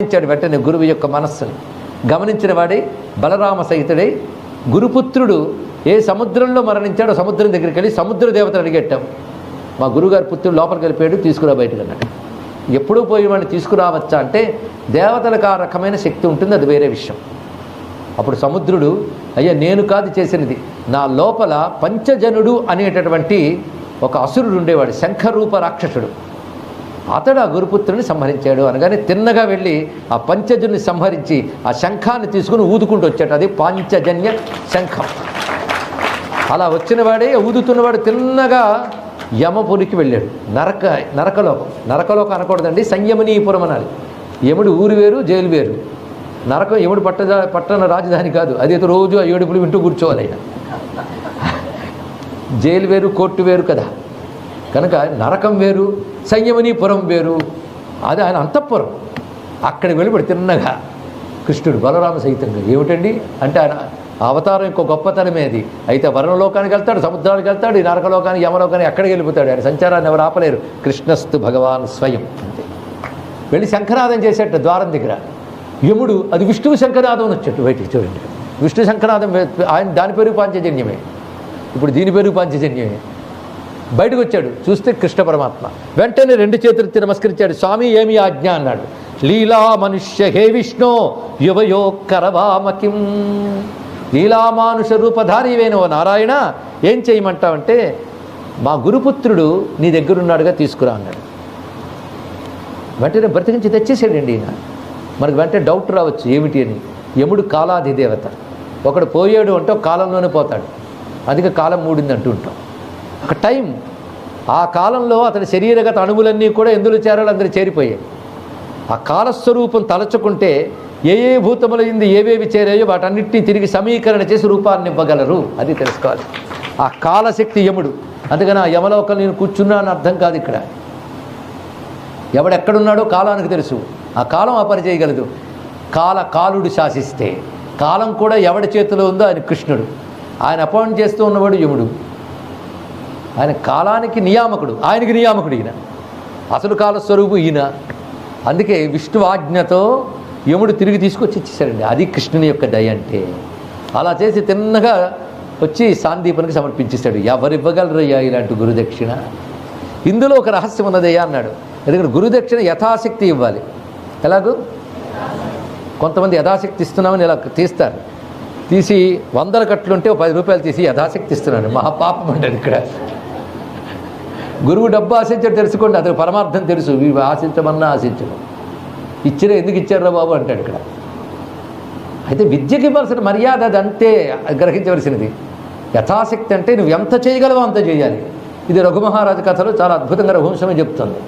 గమనించాడు వెంటనే గురువు యొక్క మనస్సును గమనించిన వాడే బలరామ సహితుడై గురుపుత్రుడు ఏ సముద్రంలో మరణించాడో సముద్రం దగ్గరికి వెళ్ళి సముద్ర దేవతను అడిగెట్టాం. మా గురుగారి పుత్రుడు లోపలికి వెళ్ళిపోయాడు తీసుకురా బయటకు అన్నాడు. ఎప్పుడూ పోయి వాడిని తీసుకురావచ్చా అంటే దేవతలకు ఆ రకమైన శక్తి ఉంటుంది అది వేరే విషయం. అప్పుడు సముద్రుడు అయ్యా నేను కాదు చేసినది. నా లోపల పంచజనుడు అనేటటువంటి ఒక అసురుడు ఉండేవాడు శంఖరూప రాక్షసుడు. అతడు ఆ గురుపుత్రుని సంహరించాడు అనగానే తిన్నగా వెళ్ళి ఆ పంచజుని సంహరించి ఆ శంఖాన్ని తీసుకుని ఊదుకుంటూ వచ్చాడు. అది పాంచజన్య శంఖం. అలా వచ్చినవాడే ఊదుతున్నవాడు తిన్నగా యమపురికి వెళ్ళాడు. నరక నరకలోకం. నరకలోకం అనకూడదండి సంయమనీపురం అనాలి. యముడు ఊరు వేరు జైలు వేరు. నరకం యముడు పట్ట పట్టణ రాజధాని కాదు. అదైతే రోజు ఆ ఏడుపులు వింటూ కూర్చోవాలి ఆయన. జైలు వేరు కోర్టు వేరు కదా. కనుక నరకం వేరు సంయమనీపురం వేరు. అది ఆయన అంతఃపురం. అక్కడ వెలుబడి తిన్నగా కృష్ణుడు బలరామ సహితంగా. ఏమిటండి? అంటే ఆయన అవతారం ఇంకో గొప్పతనమే అది అయితే వరణలోకానికి వెళ్తాడు సముద్రానికి వెళ్తాడు ఈ నరకలోకానికి యమలోకానికి అక్కడికి వెళ్ళిపోతాడు. ఆయన సంచారాన్ని ఎవరు ఆపలేరు. కృష్ణస్తు భగవాన్ స్వయం అంతే. వెళ్ళి శంఖనాదం చేసేట ద్వారం దగ్గర. యముడు అది విష్ణువు శంఖనాదం అని వచ్చేట్టు బయటికి చూడండి. విష్ణు శంఖనాదం ఆయన దాని పేరు పాంచజన్యమే. ఇప్పుడు దీని పేరు పాంచజన్యమే. బయటకు వచ్చాడు చూస్తే కృష్ణ పరమాత్మ. వెంటనే రెండు చేతులెత్తి నమస్కరించాడు. స్వామి ఏమి ఆజ్ఞ? అన్నాడు. లీలా మనుష్య హే విష్ణు యువయో కరవామకిం. లీలామానుష రూపధారీవైన ఓ నారాయణ ఏం చేయమంటావంటే మా గురుపుత్రుడు నీ దగ్గరున్నాడుగా తీసుకురా అన్నాడు. వెంటనే బ్రతికించి తెచ్చేసాడండి ఈయన. మనకు వెంటనే డౌట్ రావచ్చు ఏమిటి అని? యముడు కాలాది దేవత ఒకడు పోయాడు అంటే కాలంలోనే పోతాడు. అందుకే కాలం మూడింది అంటూ ఉంటాం. ఒక టైం ఆ కాలంలో అతని శరీరగత అణువులన్నీ కూడా ఎందులో చేరాలో అందరూ చేరిపోయాయి. ఆ కాలస్వరూపం తలచుకుంటే ఏ ఏ భూతములైంది ఏవేవి చేరాయో వాటన్నిటిని తిరిగి సమీకరణ చేసి రూపాన్ని ఇవ్వగలరు. అది తెలుసుకోవాలి. ఆ కాలశక్తి యముడు. అందుకని ఆ యమలోకం నేను కూర్చున్నాను అర్థం కాదు ఇక్కడ. ఎవడెక్కడున్నాడో కాలానికి తెలుసు. ఆ కాలం అపరి చేయగలదు కాల కాలుడు శాసిస్తే. కాలం కూడా ఎవడి చేతిలో ఉందో ఆయన కృష్ణుడు. ఆయన అపాయింట్ చేస్తూ ఉన్నవాడు యముడు. ఆయన కాలానికి నియామకుడు ఆయనకి నియామకుడు ఈయన. అసలు కాలస్వరూపు ఈయన. అందుకే విష్ణు ఆజ్ఞతో యముడు తిరిగి తీసుకొచ్చి ఇచ్చేసాడండి అది కృష్ణుని యొక్క దయ అంటే. అలా చేసి తిన్నగా వచ్చి సాందీపనికి సమర్పించేశాడు. ఎవరివ్వగలరయ్యా ఇలాంటి గురుదక్షిణ? ఇందులో ఒక రహస్యం ఉన్నదయ్యా అన్నాడు. ఎందుకంటే గురుదక్షిణ యథాశక్తి ఇవ్వాలి. ఎలాగూ? కొంతమంది యథాశక్తి ఇస్తున్నామని ఇలా తీస్తారు. తీసి వందల కట్లు ఉంటే పది రూపాయలు తీసి యథాశక్తి ఇస్తున్నాడు. మహాపాపం అంటాడు ఇక్కడ. గురువు డబ్బు ఆశించాడు తెలుసుకోండి అతను పరమార్థం తెలుసు ఇవి ఆశించమన్నా ఆశించడం ఇచ్చిన ఎందుకు ఇచ్చారా బాబు అంటాడు ఇక్కడ. అయితే విద్యకి ఇవ్వాల్సిన మర్యాద అది అంతే గ్రహించవలసినది. యథాశక్తి అంటే నువ్వు ఎంత చేయగలవో అంత చేయాలి. ఇది రఘుమహారాజు కథలో చాలా అద్భుతంగా రఘువంశమే చెప్తుంది.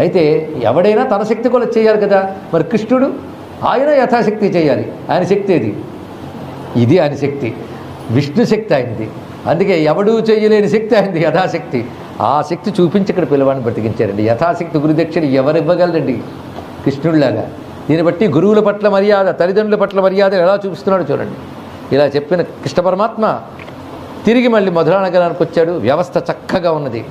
అయితే ఎవడైనా తన శక్తి కూడా చేయాలి కదా. మరి కృష్ణుడు ఆయన యథాశక్తి చేయాలి. ఆయన శక్తి ఏది? ఇది ఆయన శక్తి. విష్ణు శక్తి ఆయనది. అందుకే ఎవడూ చేయలేని శక్తి ఆయనది యథాశక్తి. ఆ శక్తి చూపించి ఇక్కడ పిల్లవాడిని బ్రతికించారండి. యథాశక్తి గురుదక్షిణ ఎవరు ఇవ్వగలరండి కృష్ణుడిలాగా. దీన్ని బట్టి గురువుల పట్ల మర్యాద తల్లిదండ్రుల పట్ల మర్యాద ఎలా చూపిస్తున్నాడో చూడండి. ఇలా చెప్పిన కృష్ణ పరమాత్మ తిరిగి మళ్ళీ మధురా నగరానికి వచ్చాడు. వ్యవస్థ చక్కగా ఉన్నది.